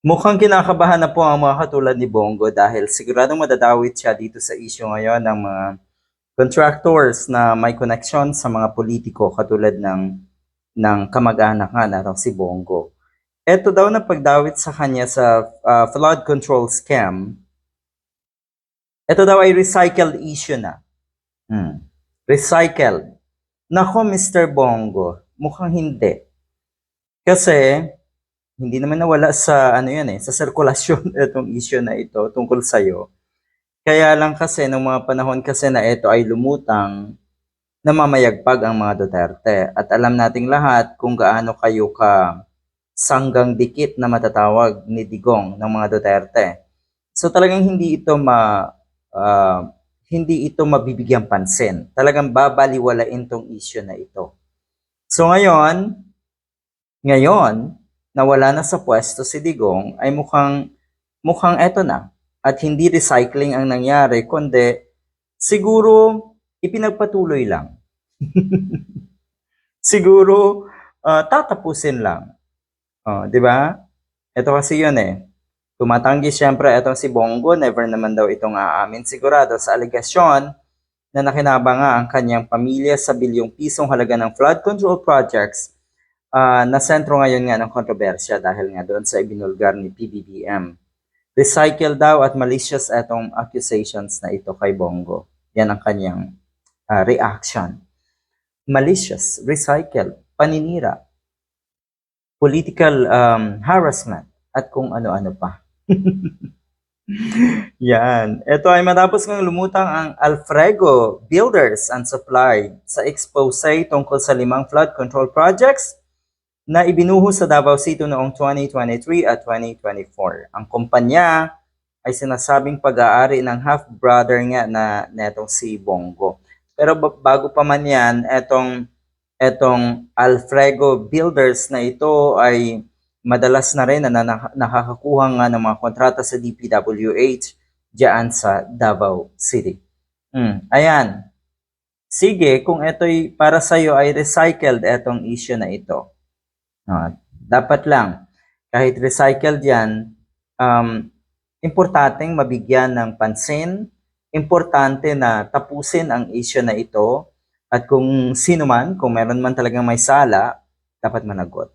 Mukhang kinakabahan na po ang mga katulad ni Bongo dahil siguradong madadawit siya dito sa issue ngayon ng mga contractors na may connection sa mga politiko katulad ng ng kamag-anak nga na raw si Bongo. Ito daw na pagdawit sa kanya sa ah, flood control scam. Ito daw ay recycled issue na. Hmm. Recycled. Nako, Mr. Bongo, mukhang hindi. Kasi, hindi naman nawala sa ano yan eh, sa sirkulasyon itong issue na ito tungkol sa iyo. Kaya lang kasi nung mga panahon kasi na ito ay lumutang, namamayagpag ang mga Duterte. At alam nating lahat kung gaano kayo ka sanggang dikit na matatawag ni Digong ng mga Duterte. So talagang hindi ito ma ah, hindi ito mabibigyang pansin. Talagang babaliwalain tong issue na ito. So ngayon, ngayon, na wala na sa pwesto si Digong, ay mukhang, mukhang eto na. At hindi recycling ang nangyari, kundi siguro ipinagpatuloy lang. siguro ah, tatapusin lang. Oh, 'di ba? Ito kasi 'yun eh. Tumatanggi siyempre itong si Bongo, never naman daw itong aamin sigurado sa alegasyon na nakinabang nga ang kanyang pamilya sa bilyong pisong halaga ng flood control projects ah, na sentro ngayon nga ng kontrobersya dahil nga doon sa ibinulgar ni PBBM. Recycle daw at malicious itong accusations na ito kay Bongo. Yan ang kanyang ah, reaction. Malicious, recycle, paninira, political um, harassment, at kung ano-ano pa. Yan. Ito ay matapos ng lumutang ang Alfrego Builders and Supply sa expose tungkol sa limang flood control projects na ibinuhos sa Davao City noong 2023 at 2024. Ang kumpanya ay sinasabing pag-aari ng half-brother nga na netong si Bongo. Pero ba- bago pa man yan, etong, etong Alfrego Builders na ito ay madalas na rin na, na nakakakuha nga ng mga kontrata sa DPWH diyan sa Davao City. Hmm, ayan. Sige, kung ito'y para sa iyo ay recycled etong issue na ito. Ah, dapat lang, kahit recycled yan, um, importanteng mabigyan ng pansin, importante na tapusin ang issue na ito, at kung sino man, kung meron man talagang may sala, dapat managot.